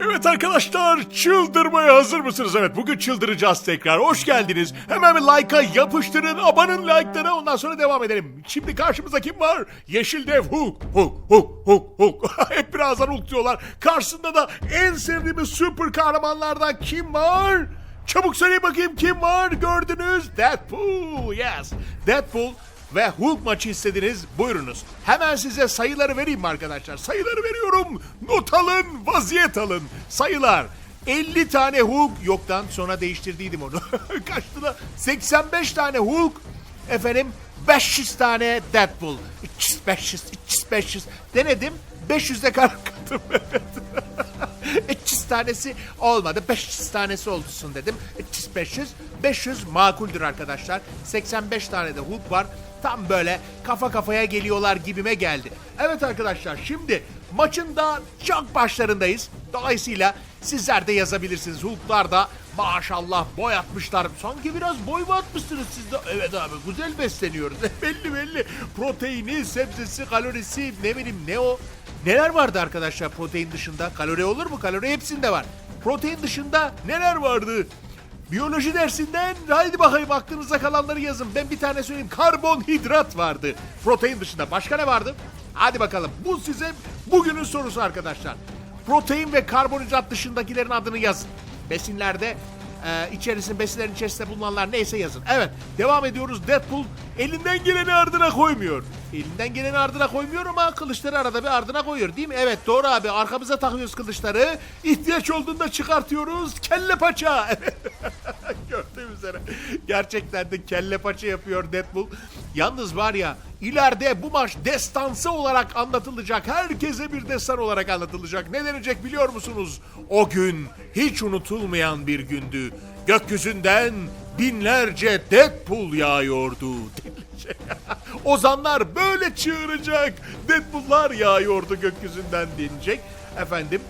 Evet arkadaşlar çıldırmaya hazır mısınız? Evet bugün çıldıracağız tekrar. Hoş geldiniz. Hemen bir like'a yapıştırın. Abanın like'lara ondan sonra devam edelim. Şimdi karşımızda kim var? Yeşil Dev Hulk. Hulk, Hulk, Hulk, Hulk. Hep birazdan Hulk diyorlar. Karşısında da en sevdiğimiz süper kahramanlardan kim var? Çabuk söyleyin bakayım kim var? Gördünüz. Deadpool. Yes. Deadpool ve Hulk maçı istediniz. Buyurunuz. Hemen size sayıları vereyim arkadaşlar? Sayıları veriyorum. Not alın, vaziyet alın. Sayılar. 50 tane Hulk yoktan sonra değiştirdiydim onu. Kaçtı da? 85 tane Hulk. Efendim 500 tane Deadpool. 300, 500, 300, 500. Denedim. 500'de kalktım. Evet. 300 tanesi olmadı. 500 tanesi olsun dedim. 300 500 500 makuldür arkadaşlar. 85 tane de Hulk var. Tam böyle kafa kafaya geliyorlar gibime geldi. Evet arkadaşlar şimdi maçın da çok başlarındayız. Dolayısıyla sizler de yazabilirsiniz. Hulklar da maşallah boy atmışlar. Sanki biraz boy mu atmışsınız siz de? Evet abi güzel besleniyoruz. belli belli. Proteini, sebzesi, kalorisi ne bileyim ne o. Neler vardı arkadaşlar protein dışında? Kalori olur mu? Kalori hepsinde var. Protein dışında neler vardı? Biyoloji dersinden haydi bakayım aklınıza kalanları yazın. Ben bir tane söyleyeyim. Karbonhidrat vardı. Protein dışında. Başka ne vardı? Hadi bakalım. Bu size bugünün sorusu arkadaşlar. Protein ve karbonhidrat dışındakilerin adını yazın. Besinlerde e, içerisinde besinlerin içerisinde bulunanlar neyse yazın. Evet devam ediyoruz. Deadpool elinden geleni ardına koymuyor. Elinden geleni ardına koymuyor ama kılıçları arada bir ardına koyuyor değil mi? Evet doğru abi arkamıza takıyoruz kılıçları. İhtiyaç olduğunda çıkartıyoruz. Kelle paça. Gördüğüm üzere. Gerçekten de kelle paça yapıyor Deadpool. Yalnız var ya ileride bu maç destansı olarak anlatılacak. Herkese bir destan olarak anlatılacak. Ne denecek biliyor musunuz? O gün hiç unutulmayan bir gündü. Gökyüzünden binlerce Deadpool yağıyordu. Ozanlar böyle çığıracak. Deadpool'lar yağıyordu gökyüzünden denilecek. Efendim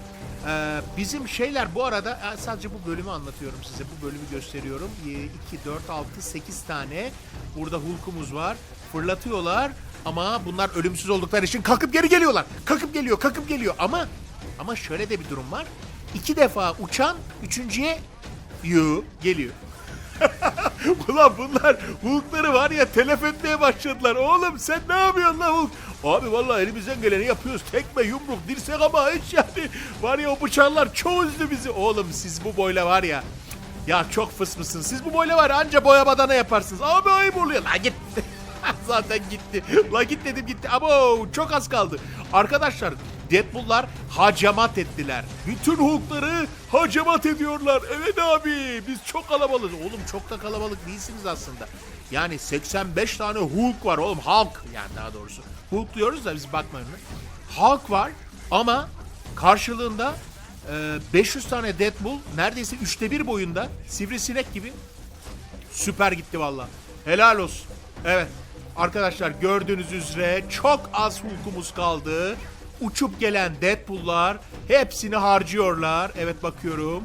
ee, bizim şeyler bu arada e, sadece bu bölümü anlatıyorum size. Bu bölümü gösteriyorum. 2, 4, 6, 8 tane burada Hulk'umuz var. Fırlatıyorlar ama bunlar ölümsüz oldukları için kalkıp geri geliyorlar. Kalkıp geliyor, kalkıp geliyor ama ama şöyle de bir durum var. İki defa uçan üçüncüye yu geliyor. Ulan bunlar Hulk'ları var ya telef etmeye başladılar. Oğlum sen ne yapıyorsun lan Hulk? Abi vallahi elimizden geleni yapıyoruz. Tekme, yumruk, dirsek ama hiç yani. Var ya o bıçaklar çok üzdü bizi. Oğlum siz bu boyla var ya. Ya çok fıs mısın? Siz bu boyla var ya anca boya badana yaparsınız. Abi ayıp oluyor. La git. Zaten gitti. La git dedim gitti. Ama çok az kaldı. Arkadaşlar Deadpool'lar hacamat ettiler. Bütün Hulk'ları hacamat ediyorlar. Evet abi biz çok kalabalığız. Oğlum çok da kalabalık değilsiniz aslında. Yani 85 tane Hulk var oğlum. Hulk yani daha doğrusu. Hulk diyoruz da biz bakmayın. Hulk var ama karşılığında e, 500 tane Deadpool neredeyse üçte bir boyunda sivrisinek gibi Süper gitti valla. Helal olsun. Evet. Arkadaşlar gördüğünüz üzere çok az Hulk'umuz kaldı. Uçup gelen Deadpool'lar hepsini harcıyorlar. Evet bakıyorum.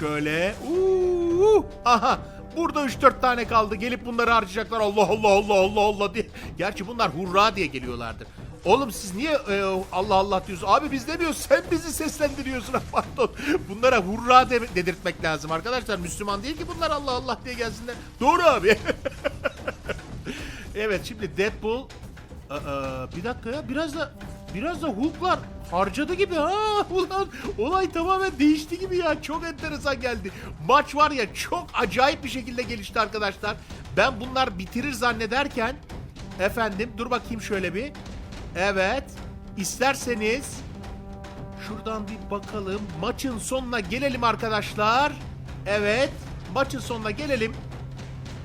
Şöyle. Uuu. Aha. Burada 3-4 tane kaldı. Gelip bunları harcayacaklar. Allah Allah Allah Allah Allah diye. Gerçi bunlar hurra diye geliyorlardır. Oğlum siz niye e, Allah Allah diyorsun? Abi biz demiyoruz. Sen bizi seslendiriyorsun. Pardon. Bunlara hurra de- dedirtmek lazım arkadaşlar. Müslüman değil ki bunlar Allah Allah diye gelsinler. Doğru abi. evet şimdi Deadpool Aa, bir dakika ya biraz da biraz da Hulk'lar harcadı gibi ha ulan olay tamamen değişti gibi ya çok enteresan geldi. Maç var ya çok acayip bir şekilde gelişti arkadaşlar. Ben bunlar bitirir zannederken efendim dur bakayım şöyle bir. Evet isterseniz şuradan bir bakalım maçın sonuna gelelim arkadaşlar. Evet maçın sonuna gelelim.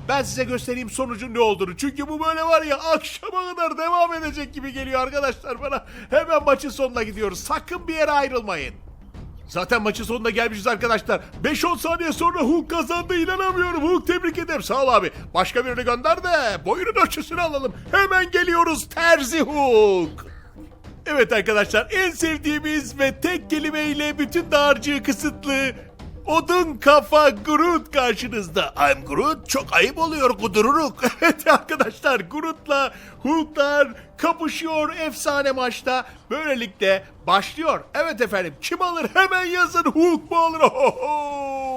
Ben size göstereyim sonucun ne olduğunu. Çünkü bu böyle var ya akşama kadar devam edecek gibi geliyor arkadaşlar bana. Hemen maçın sonuna gidiyoruz. Sakın bir yere ayrılmayın. Zaten maçın sonuna gelmişiz arkadaşlar. 5-10 saniye sonra Hulk kazandı inanamıyorum. Hulk tebrik ederim. Sağ ol abi. Başka birini gönder de boyunun ölçüsünü alalım. Hemen geliyoruz Terzi Hulk. Evet arkadaşlar en sevdiğimiz ve tek kelimeyle bütün dağarcığı kısıtlı Odun kafa Groot karşınızda. I'm Groot. Çok ayıp oluyor kudururuk. evet arkadaşlar Groot'la Hulk'lar kapışıyor efsane maçta. Böylelikle başlıyor. Evet efendim kim alır hemen yazın Hulk mu alır? Ohoho!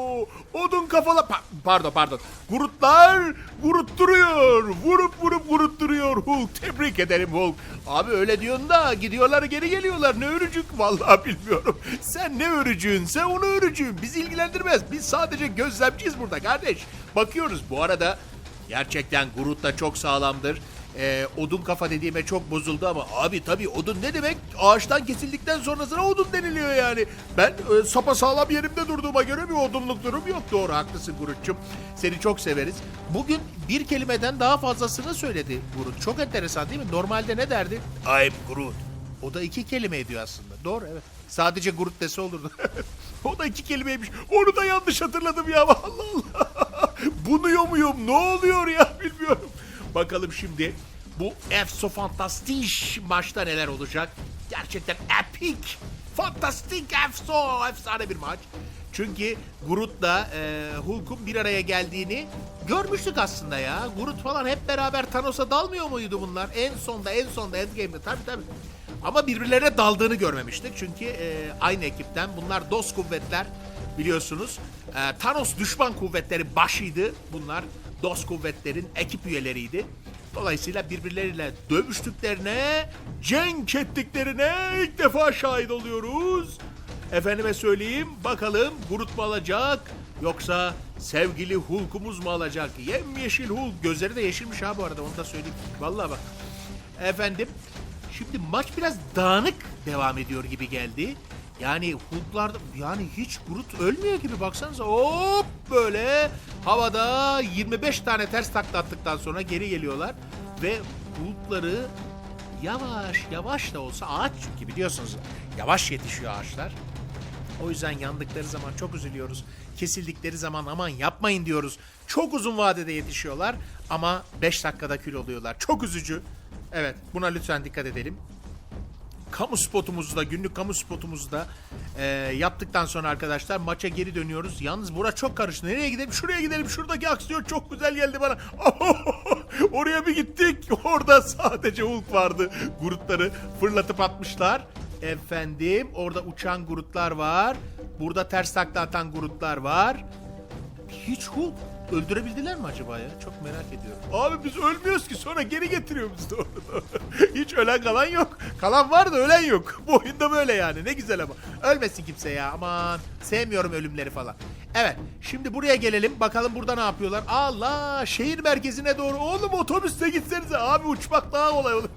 Odun kafalı Pa- pardon pardon. Groot'lar Groot duruyor. Vurup vurup Groot duruyor Hulk. Tebrik ederim Hulk. Abi öyle diyorsun da gidiyorlar geri geliyorlar. Ne örücük vallahi bilmiyorum. Sen ne örücüğünse onu örücüğün. Bizi ilgilendirmez. Biz sadece gözlemciyiz burada kardeş. Bakıyoruz bu arada gerçekten Groot da çok sağlamdır. Ee, odun kafa dediğime çok bozuldu ama abi tabii odun ne demek? Ağaçtan kesildikten sonrasına odun deniliyor yani. Ben e, sapa sağlam yerimde durduğuma göre bir odunluk durum yok. Doğru haklısın Groot'cum. Seni çok severiz. Bugün bir kelimeden daha fazlasını söyledi Groot. Çok enteresan değil mi? Normalde ne derdi? I'm Groot. O da iki kelime ediyor aslında. Doğru evet. Sadece Groot dese olurdu. o da iki kelimeymiş. Onu da yanlış hatırladım ya. Allah Allah. Bunuyor muyum? Ne oluyor ya bilmiyorum. Bakalım şimdi bu Efso Fantastik maçta neler olacak? Gerçekten epic, fantastik Efso, efsane bir maç. Çünkü Groot'la e, Hulk'un bir araya geldiğini görmüştük aslında ya. Groot falan hep beraber Thanos'a dalmıyor muydu bunlar? En sonda, en sonda Endgame'de tabii tabii. Ama birbirlerine daldığını görmemiştik. Çünkü e, aynı ekipten bunlar dost kuvvetler biliyorsunuz. E, Thanos düşman kuvvetleri başıydı. Bunlar dost kuvvetlerin ekip üyeleriydi. Dolayısıyla birbirleriyle dövüştüklerine, cenk ettiklerine ilk defa şahit oluyoruz. Efendime söyleyeyim bakalım Groot mu alacak yoksa sevgili Hulk'umuz mu alacak? Yemyeşil Hulk gözleri de yeşilmiş ha bu arada onu da söyleyeyim. Vallahi bak. Efendim şimdi maç biraz dağınık devam ediyor gibi geldi. Yani Hulk'lar yani hiç Groot ölmüyor gibi baksanıza hop böyle havada 25 tane ters takla attıktan sonra geri geliyorlar ve Hulk'ları yavaş yavaş da olsa ağaç çünkü biliyorsunuz yavaş yetişiyor ağaçlar. O yüzden yandıkları zaman çok üzülüyoruz. Kesildikleri zaman aman yapmayın diyoruz. Çok uzun vadede yetişiyorlar ama 5 dakikada kül oluyorlar. Çok üzücü. Evet buna lütfen dikkat edelim. Kamu spotumuzu da günlük kamu spotumuzu da e, yaptıktan sonra arkadaşlar maça geri dönüyoruz. Yalnız bura çok karıştı. Nereye gidelim? Şuraya gidelim. Şuradaki aksiyon çok güzel geldi bana. Oraya bir gittik. Orada sadece Hulk vardı. Grupları fırlatıp atmışlar. Efendim orada uçan gruplar var. Burada ters takla atan gruplar var. Hiç Hulk öldürebildiler mi acaba ya? Çok merak ediyorum. Abi biz ölmüyoruz ki sonra geri getiriyor bizi doğru. Hiç ölen kalan yok. Kalan var da ölen yok. Bu oyunda böyle yani ne güzel ama. Ölmesin kimse ya aman. Sevmiyorum ölümleri falan. Evet şimdi buraya gelelim. Bakalım burada ne yapıyorlar. Allah şehir merkezine doğru. Oğlum otobüste gitsenize. Abi uçmak daha kolay olur.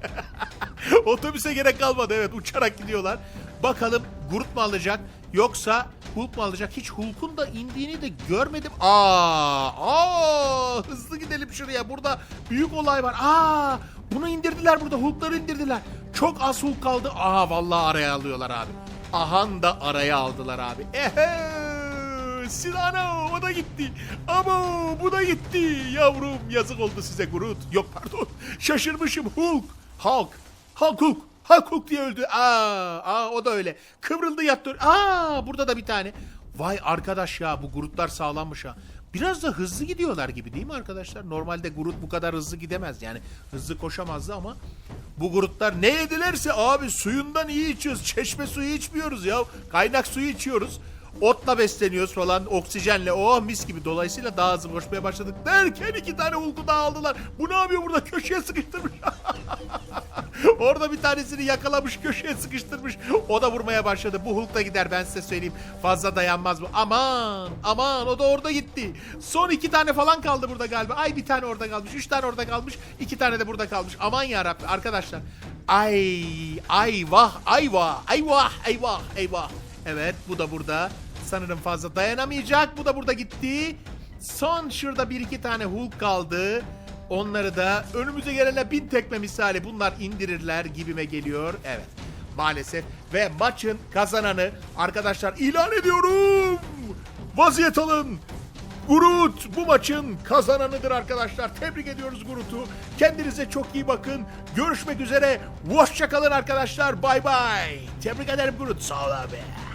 Otobüse gerek kalmadı evet uçarak gidiyorlar. Bakalım Groot mu alacak yoksa Hulk mu alacak? Hiç Hulk'un da indiğini de görmedim. Aa, aa, hızlı gidelim şuraya. Burada büyük olay var. Aa, bunu indirdiler burada. Hulk'ları indirdiler. Çok az Hulk kaldı. Aa, vallahi araya alıyorlar abi. Ahan da araya aldılar abi. Ehe. Silano o da gitti. Ama bu da gitti. Yavrum yazık oldu size Groot. Yok pardon. Şaşırmışım Hulk. Hulk. Hulk Hulk. Hulk diye öldü. Aa, aa o da öyle. Kıvrıldı yattı. Aa burada da bir tane. Vay arkadaş ya bu Groot'lar sağlammış ha. Biraz da hızlı gidiyorlar gibi değil mi arkadaşlar? Normalde Groot bu kadar hızlı gidemez yani. Hızlı koşamazdı ama bu Groot'lar ne yedilerse abi suyundan iyi içiyoruz. Çeşme suyu içmiyoruz ya. Kaynak suyu içiyoruz. Otla besleniyoruz falan oksijenle oh mis gibi dolayısıyla daha hızlı koşmaya başladık derken iki tane Hulk'u daha aldılar. Bu ne yapıyor burada köşeye sıkıştırmış. Orada bir tanesini yakalamış köşeye sıkıştırmış. O da vurmaya başladı. Bu Hulk da gider ben size söyleyeyim. Fazla dayanmaz bu. Aman aman o da orada gitti. Son iki tane falan kaldı burada galiba. Ay bir tane orada kalmış. Üç tane orada kalmış. iki tane de burada kalmış. Aman yarabbim arkadaşlar. Ay ay vah ay vah ay vah ay vah ay vah. Evet bu da burada. Sanırım fazla dayanamayacak. Bu da burada gitti. Son şurada bir iki tane Hulk kaldı. Onları da önümüze gelene bin tekme misali bunlar indirirler gibime geliyor. Evet maalesef. Ve maçın kazananı arkadaşlar ilan ediyorum. Vaziyet alın. Groot bu maçın kazananıdır arkadaşlar. Tebrik ediyoruz Groot'u. Kendinize çok iyi bakın. Görüşmek üzere. Hoşçakalın arkadaşlar. Bay bay. Tebrik ederim Groot. Sağ ol abi.